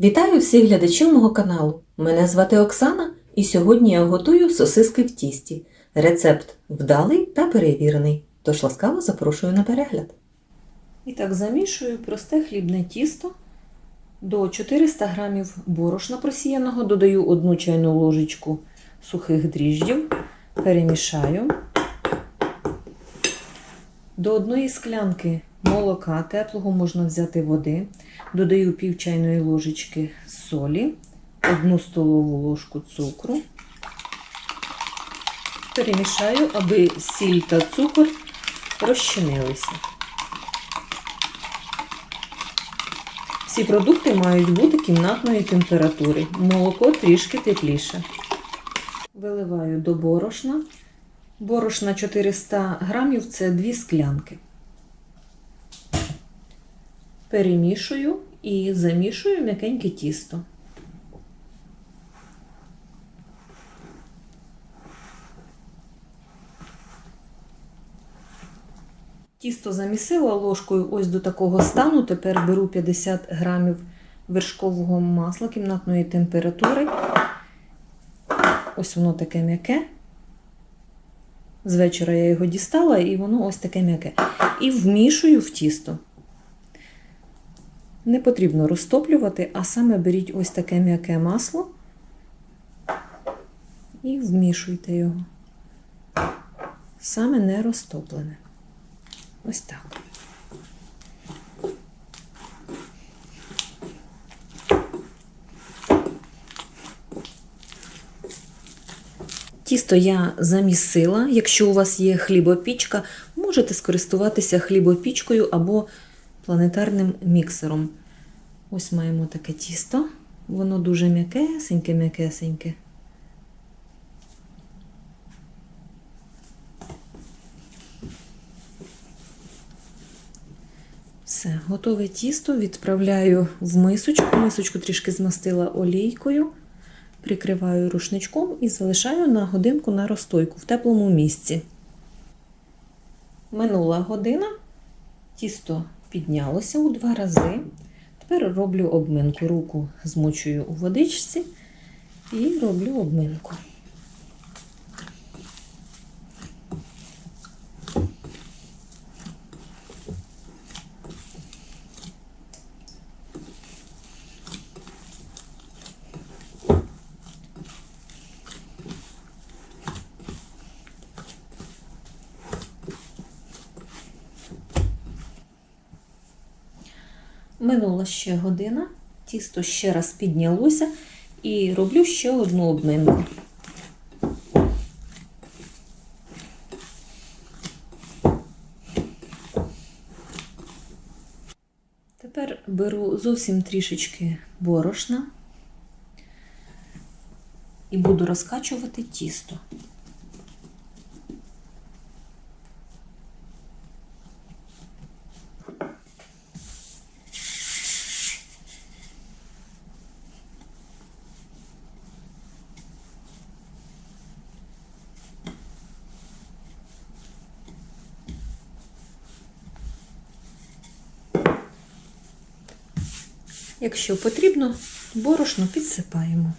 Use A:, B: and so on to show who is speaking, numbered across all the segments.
A: Вітаю всіх глядачів мого каналу. Мене звати Оксана, і сьогодні я готую сосиски в тісті. Рецепт вдалий та перевірений. Тож ласкаво запрошую на перегляд. І так замішую просте хлібне тісто. До 400 г борошна просіяного додаю 1 чайну ложечку сухих дріжджів, перемішаю. До одної склянки молока теплого можна взяти води. Додаю пів чайної ложечки солі, 1 столову ложку цукру. Перемішаю, аби сіль та цукор розчинилися. Всі продукти мають бути кімнатної температури. Молоко трішки тепліше. Виливаю до борошна. Борошна 400 грамів це 2 склянки. Перемішую і замішую м'якеньке тісто. Тісто замісила ложкою ось до такого стану. Тепер беру 50 грамів вершкового масла кімнатної температури. Ось воно таке м'яке. З вечора я його дістала, і воно ось таке м'яке. І вмішую в тісто. Не потрібно розтоплювати, а саме беріть ось таке м'яке масло і вмішуйте його. Саме не розтоплене. Ось так. Тісто я замісила. Якщо у вас є хлібопічка, можете скористуватися хлібопічкою або планетарним міксером. Ось маємо таке тісто. Воно дуже м'якесеньке, м'якесеньке. Все, готове тісто відправляю в мисочку. Мисочку трішки змастила олійкою, прикриваю рушничком і залишаю на годинку на розстойку в теплому місці. Минула година, тісто піднялося у два рази. Тепер роблю обминку. Руку змочую у водичці і роблю обминку. Минула ще година, тісто ще раз піднялося і роблю ще одну обминку. Тепер беру зовсім трішечки борошна і буду розкачувати тісто. Якщо потрібно, борошно підсипаємо.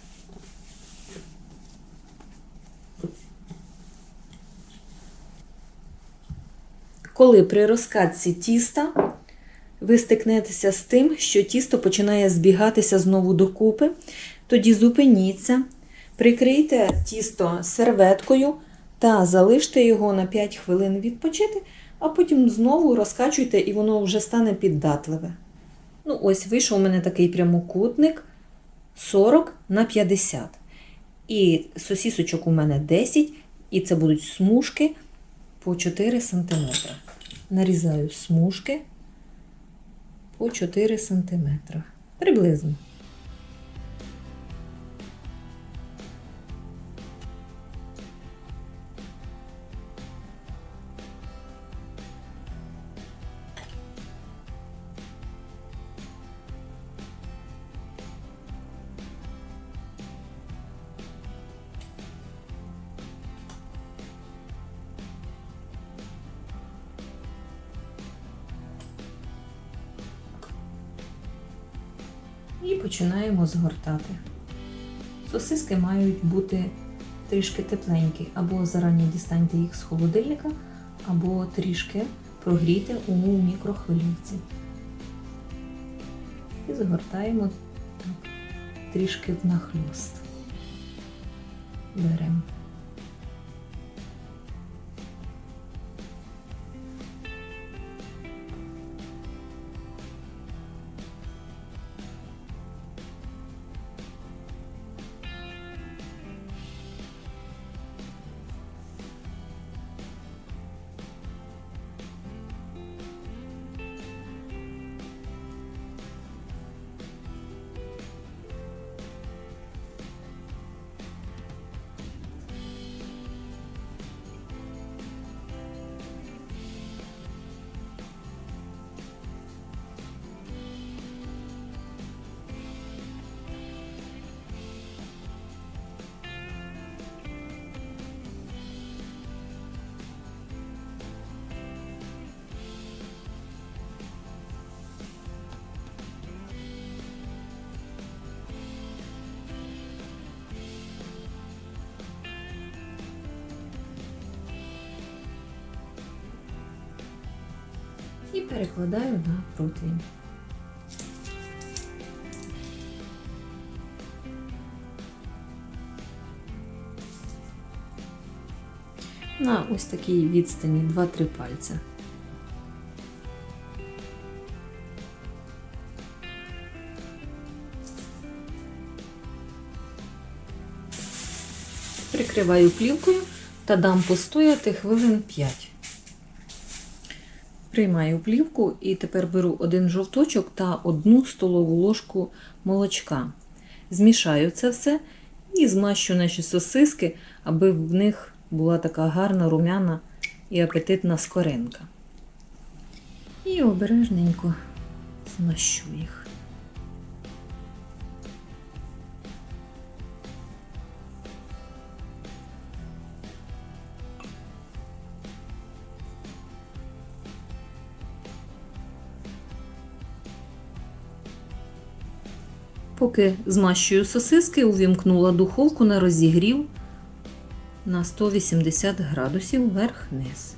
A: Коли при розкатці тіста ви стикнетеся з тим, що тісто починає збігатися знову докупи, тоді зупиніться, прикрийте тісто серветкою та залиште його на 5 хвилин відпочити, а потім знову розкачуйте і воно вже стане піддатливе. Ну, ось вийшов у мене такий прямокутник 40 на 50. І сосісочок у мене 10, і це будуть смужки по 4 см. Нарізаю смужки по 4 см. Приблизно. І починаємо згортати. Сосиски мають бути трішки тепленькі, або зарані дістаньте їх з холодильника, або трішки прогрійте у мікрохвилівці. І згортаємо так, трішки в нахльост. Беремо. І перекладаю на противень. На ось такій відстані 2-3 пальця. Прикриваю плівкою та дам постояти хвилин 5. Приймаю плівку і тепер беру один жовточок та одну столову ложку молочка. Змішаю це все і змащу наші сосиски, аби в них була така гарна румяна і апетитна скоринка. І обережненько змащу їх. Поки змащую сосиски, увімкнула духовку на розігрів на 180 градусів вверх-вниз.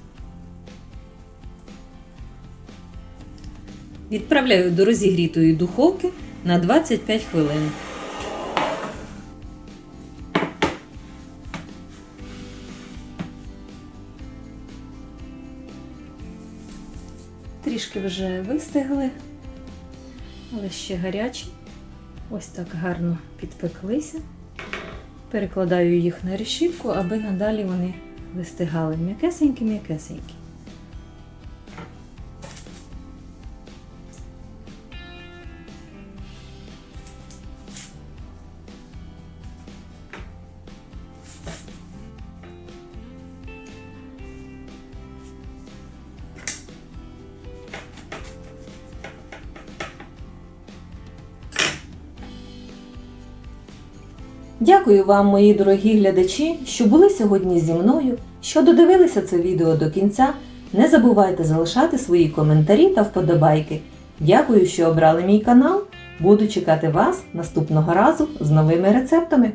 A: Відправляю до розігрітої духовки на 25 хвилин. Трішки вже вистигли, але ще гарячі. Ось так гарно підпеклися. Перекладаю їх на решітку, аби надалі вони вистигали м'якесенькі-м'якесенькі. Дякую вам, мої дорогі глядачі, що були сьогодні зі мною, що додивилися це відео до кінця. Не забувайте залишати свої коментарі та вподобайки. Дякую, що обрали мій канал. Буду чекати вас наступного разу з новими рецептами.